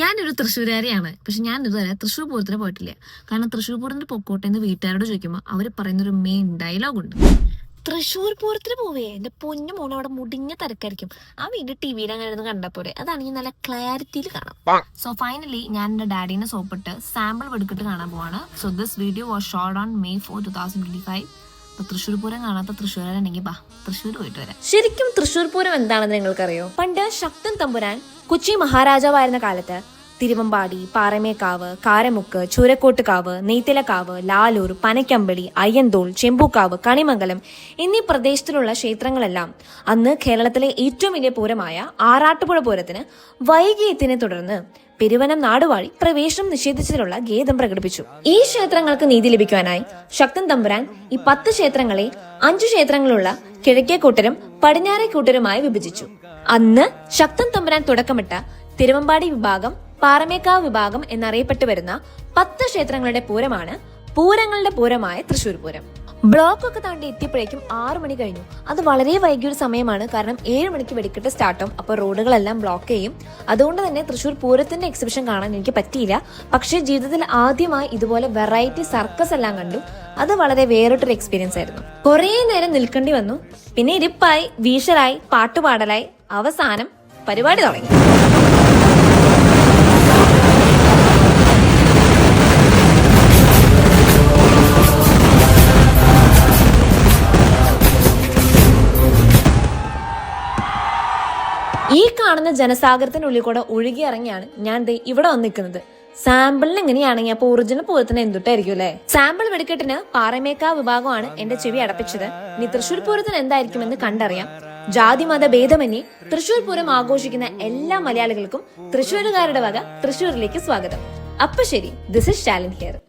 ഞാനൊരു തൃശ്ശൂരുകാരിയാണ്. പക്ഷെ ഞാൻ ഇതുവരെ തൃശ്ശൂർ പൂരത്തിന് പോയിട്ടില്ല. കാരണം തൃശ്ശൂർ പൂരത്തിന് പൊക്കോട്ടെ എന്ന് വീട്ടുകാരോട് ചോദിക്കുമ്പോൾ അവർ പറയുന്നൊരു മെയിൻ ഡയലോഗ് ഉണ്ട്. തൃശ്ശൂർ പൂരത്തിന് പോവേ. എന്റെ പൊന്നു മോൾ അവിടെ മുടിഞ്ഞ തിരക്കായിരിക്കും. ആ വീട് ടി വിയിൽ അങ്ങനെ ഇരുന്ന് കണ്ടാ പോരെ. അതാണെങ്കിൽ നല്ല ക്ലാരിറ്റിയിൽ കാണാം. സോ ഫൈനലി ഞാൻ എന്റെ ഡാഡീനെ സോപ്പിട്ട് സാമ്പിൾ എടുക്കിട്ട് കാണാൻ പോവാണ്. So this video was shot on May four two thousand twenty five Thrissur Pooram കാണാത്ത തൃശ്ശൂരാണെങ്കിൽ ബാ തൃശ്ശൂർ പോയിട്ട് വരാം. ശരിക്കും തൃശ്ശൂർ പൂരം എന്താണെന്ന് നിങ്ങൾക്കറിയോ? പണ്ട് ശക്തൻ തമ്പുരാൻ കൊച്ചി മഹാരാജാവായിരുന്ന കാലത്ത് തിരുവമ്പാടി പാറമേക്കാവ് കാരമുക്ക് ചൂരക്കോട്ടുകാവ് നെയ്ത്തിലക്കാവ് ലാലൂർ പനക്കമ്പളി അയ്യന്തോൾ ചെമ്പൂക്കാവ് കണിമംഗലം എന്നീ പ്രദേശത്തിലുള്ള ക്ഷേത്രങ്ങളെല്ലാം അന്ന് കേരളത്തിലെ ഏറ്റവും വലിയ പൂരമായ ആറാട്ടുപുഴ പൂരത്തിന് വൈകിയത്തിനെ തുടർന്ന് പെരുവനം നാടുവാഴി പ്രവേശനം നിഷേധിച്ചതിലുള്ള ഖേദം പ്രകടിപ്പിച്ചു. ഈ ക്ഷേത്രങ്ങൾക്ക് നീതി ലഭിക്കാനായി ശക്തൻ തമ്പുരാൻ ഈ പത്ത് ക്ഷേത്രങ്ങളെ അഞ്ചു ക്ഷേത്രങ്ങളുള്ള കിഴക്കേ കൂട്ടരും പടിഞ്ഞാറേ കൂട്ടരുമായി വിഭജിച്ചു. അന്ന് ശക്തൻ തമ്പുരാൻ തുടക്കമിട്ട തിരുവമ്പാടി വിഭാഗം പാറമേക്കാവ് വിഭാഗം എന്നറിയപ്പെട്ടു വരുന്ന പത്ത് ക്ഷേത്രങ്ങളുടെ പൂരമാണ് പൂരങ്ങളുടെ പൂരമായ തൃശൂർ പൂരം. ബ്ലോക്ക് ഒക്കെ താണ്ടി എത്തിയപ്പോഴേക്കും ആറു മണി കഴിഞ്ഞു. അത് വളരെ വൈകിയൊരു സമയമാണ്. കാരണം ഏഴ് മണിക്ക് വെടിക്കെട്ട് സ്റ്റാർട്ടും അപ്പോൾ റോഡുകളെല്ലാം ബ്ലോക്ക് ചെയ്യും. അതുകൊണ്ട് തന്നെ തൃശ്ശൂർ പൂരത്തിന്റെ എക്സിബിഷൻ കാണാൻ എനിക്ക് പറ്റിയില്ല. പക്ഷേ ജീവിതത്തിൽ ആദ്യമായി ഇതുപോലെ വെറൈറ്റി സർക്കസ് എല്ലാം കണ്ടു. അത് വളരെ വേറിട്ടൊരു എക്സ്പീരിയൻസ് ആയിരുന്നു. കുറേ നേരം നിൽക്കേണ്ടി വന്നു. പിന്നെ ഇരിപ്പായി വീഷറായി പാട്ടുപാടലായി. അവസാനം പരിപാടി തുടങ്ങി. ഈ കാണുന്ന ജനസാഗരത്തിനുള്ളിൽ കൂടെ ഒഴുകി ഇറങ്ങിയാണ് ഞാൻ ദേ ഇവിടെ വന്ന് നിൽക്കുന്നത് സാമ്പിളിന് എങ്ങനെയാണെങ്കിൽ അപ്പൊ ഒറിജിനൽ പോലെ തന്നെ എന്തുട്ടായിരിക്കും അല്ലേ? സാമ്പിൾ വെടിക്കെട്ടിന് പാറമേക്കാ വിഭാഗമാണ് എന്റെ ചെവി അടപ്പിച്ചത്. ഇനി തൃശൂർ പൂരത്തിന് എന്തായിരിക്കുമെന്ന് കണ്ടറിയാം. ജാതി മത ഭേദമന്യേ തൃശൂർ പൂരം ആഘോഷിക്കുന്ന എല്ലാ മലയാളികൾക്കും തൃശൂരുകാരുടെ വക തൃശൂരിലേക്ക് സ്വാഗതം. അപ്പൊ ശരി ദിസ് ഇസ് ടാലന്റ് ഹിയർ